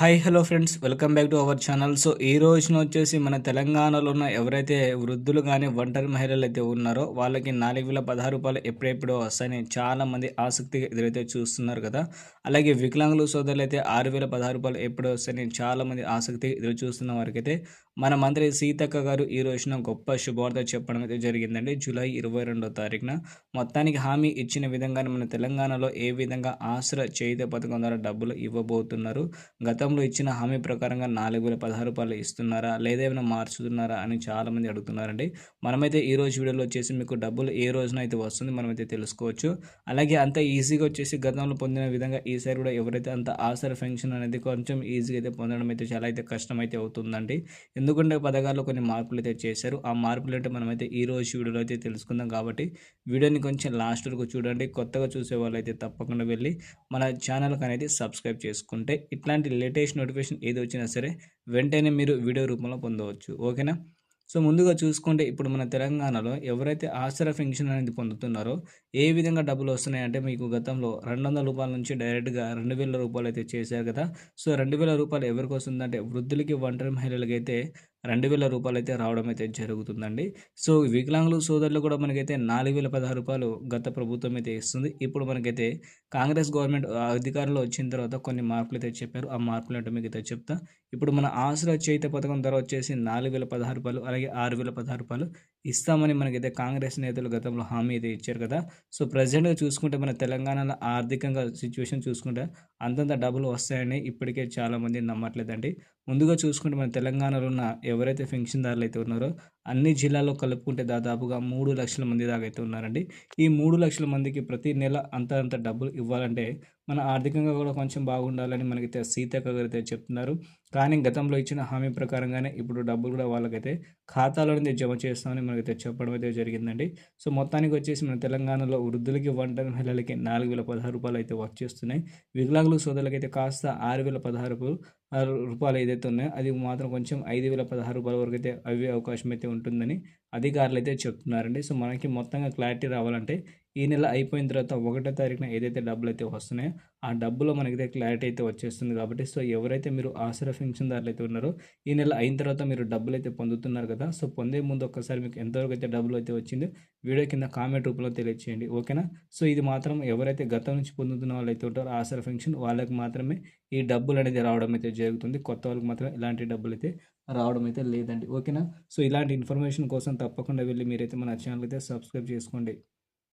Hi hello friends. Welcome back to our channel. So ఈ రోజున వచ్చేసి మన తెలంగాణలో ఉన్న ఎవరైతే వృద్ధులు కానీ ఒంటరి మహిళలు అయితే ఉన్నారో వాళ్ళకి నాలుగు వేల పదహారు రూపాయలు ఎప్పుడెప్పుడో వస్తాయని చాలామంది ఆసక్తిగా ఎదురైతే చూస్తున్నారు కదా. అలాగే వికలాంగులు సోదరులు అయితే ఆరు వేల పదహారు రూపాయలు ఎప్పుడు వస్తాయని చాలామంది ఆసక్తిగా ఎదురు చూస్తున్న వారికైతే మన మంత్రి సీతక్క గారు ఈ రోజున గొప్ప శుభవార్త చెప్పడం అయితే జరిగిందండి. జూలై ఇరవై రెండో తారీఖున మొత్తానికి హామీ ఇచ్చిన విధంగానే మన తెలంగాణలో ఏ విధంగా ఆశ్ర చేయుత పథకం ద్వారా డబ్బులు ఇవ్వబోతున్నారు? గతంలో ఇచ్చిన హామీ ప్రకారంగా నాలుగు వేల పదహారు రూపాయలు ఇస్తున్నారా? లేదా ఏమైనా మార్చుతున్నారా అని చాలామంది అడుగుతున్నారండి. మనమైతే ఈ రోజు వీడియోలో వచ్చేసి మీకు డబ్బులు ఏ రోజున అయితే వస్తుంది మనమైతే తెలుసుకోవచ్చు. అలాగే అంత ఈజీగా వచ్చేసి గతంలో పొందిన విధంగా ఈసారి కూడా ఎవరైతే అంత ఆసర ఫెన్షన్ అనేది కొంచెం ఈజీగా అయితే పొందడం అయితే చాలా అయితే కష్టం అయితే అవుతుందండి ఎందుకంటే పథకాల్లో కొన్ని మార్పులు అయితే చేశారు. ఆ మార్పులు అంటే మనమైతే ఈ రోజు వీడియోలో అయితే తెలుసుకుందాం కాబట్టి వీడియోని కొంచెం లాస్ట్ వరకు చూడండి. కొత్తగా చూసే వాళ్ళైతే తప్పకుండా వెళ్ళి మన ఛానల్కి అనేది సబ్స్క్రైబ్ చేసుకుంటే ఇట్లాంటి లేటెస్ట్ నోటిఫికేషన్ ఏది వచ్చినా సరే వెంటనే మీరు వీడియో రూపంలో పొందవచ్చు. ఓకేనా? సో ముందుగా చూసుకుంటే ఇప్పుడు మన తెలంగాణలో ఎవరైతే ఆసరా పెన్షన్ అనేది పొందుతున్నారో ఏ విధంగా డబ్బులు వస్తున్నాయంటే మీకు గతంలో రెండు వందల రూపాయల నుంచి డైరెక్ట్గా రెండు వేల రూపాయలు అయితే చేశారు కదా. సో రెండు వేల రూపాయలు ఎవరికి వస్తుందంటే వృద్ధులకి ఒంటరి మహిళలకి అయితే రెండు వేల రూపాయలు అయితే రావడం అయితే జరుగుతుందండి. సో వికలాంగులు సోదరులు కూడా మనకైతే నాలుగు వేల పదహారు రూపాయలు గత ప్రభుత్వం అయితే ఇస్తుంది. ఇప్పుడు మనకైతే కాంగ్రెస్ గవర్నమెంట్ అధికారంలో వచ్చిన తర్వాత కొన్ని మార్పులు అయితే చెప్పారు. ఆ మార్పులు అంటే మీకు అయితే చెప్తా. ఇప్పుడు మన ఆశ్రయ చేత పథకం ధర వచ్చేసి నాలుగు వేల పదహారు రూపాయలు అలాగే ఆరు వేల పదహారు రూపాయలు ఇస్తామని మనకైతే కాంగ్రెస్ నేతలు గతంలో హామీ అయితే ఇచ్చారు కదా. సో ప్రజెంట్గా చూసుకుంటే మన తెలంగాణలో ఆర్థికంగా సిచ్యువేషన్ చూసుకుంటే అంతంత డబ్బులు వస్తాయని ఇప్పటికే చాలామంది నమ్మట్లేదండి. ముందుగా చూసుకుంటే మన తెలంగాణలో ఉన్న ఎవరైతే పెన్షన్దారులు అయితే ఉన్నారో అన్ని జిల్లాల్లో కలుపుకుంటే దాదాపుగా మూడు లక్షల మంది దాకా అయితే ఉన్నారండి. ఈ మూడు లక్షల మందికి ప్రతి నెల అంత అంత డబ్బులు ఇవ్వాలంటే మన ఆర్థికంగా కూడా కొంచెం బాగుండాలని మనకైతే సీతక్క గారైతే చెప్తున్నారు. కానీ గతంలో ఇచ్చిన హామీ ప్రకారంగానే ఇప్పుడు డబ్బులు కూడా వాళ్ళకైతే ఖాతాలో నుంచి జమ చేస్తామని మనకైతే చెప్పడం అయితే జరిగిందండి. సో మొత్తానికి వచ్చేసి మన తెలంగాణలో వృద్ధులకి వంట మహిళలకి నాలుగు వేల పదహారు రూపాయలు అయితే వచ్చేస్తున్నాయి వికలాంగులు సోదరులకైతే కాస్త ఆరు వేల పదహారు రూపాయలు ఏదైతే ఉన్నాయో అది మాత్రం కొంచెం ఐదు వేల పదహారు రూపాయల వరకు అయితే అవే అవకాశం అయితే ఉంటుందని అధికారులు అయితే చెప్తున్నారండి. సో మనకి మొత్తంగా క్లారిటీ రావాలంటే ఈ నెల అయిపోయిన తర్వాత ఒకటో తారీఖున ఏదైతే డబ్బులు అయితే వస్తున్నాయో ఆ డబ్బులో మనకైతే క్లారిటీ అయితే వచ్చేస్తుంది కాబట్టి సో ఎవరైతే మీరు ఆసరా దారులు అయితే ఉన్నారో ఈ నెల అయిన తర్వాత మీరు డబ్బులు అయితే పొందుతున్నారు కదా సో పొందే ముందు ఒక్కసారి మీకు ఎంతవరకు అయితే డబ్బులు అయితే వచ్చిందో వీడియో కింద కామెంట్ రూపంలో తెలియచేయండి. ఓకేనా? సో ఇది మాత్రం ఎవరైతే గతం నుంచి పొందుతున్న వాళ్ళు అయితే ఉంటారో ఆసరా ఫంక్షన్ వాళ్ళకి మాత్రమే ఈ డబ్బులు అనేది రావడం అయితే జరుగుతుంది. కొత్త వాళ్ళకి మాత్రం ఇలాంటి డబ్బులు అయితే రావడం అయితే లేదండి. ఓకేనా? సో ఇలాంటి ఇన్ఫర్మేషన్ కోసం తప్పకుండా వెళ్ళి మీరైతే మన ఛానల్ అయితే సబ్స్క్రైబ్ చేసుకోండి.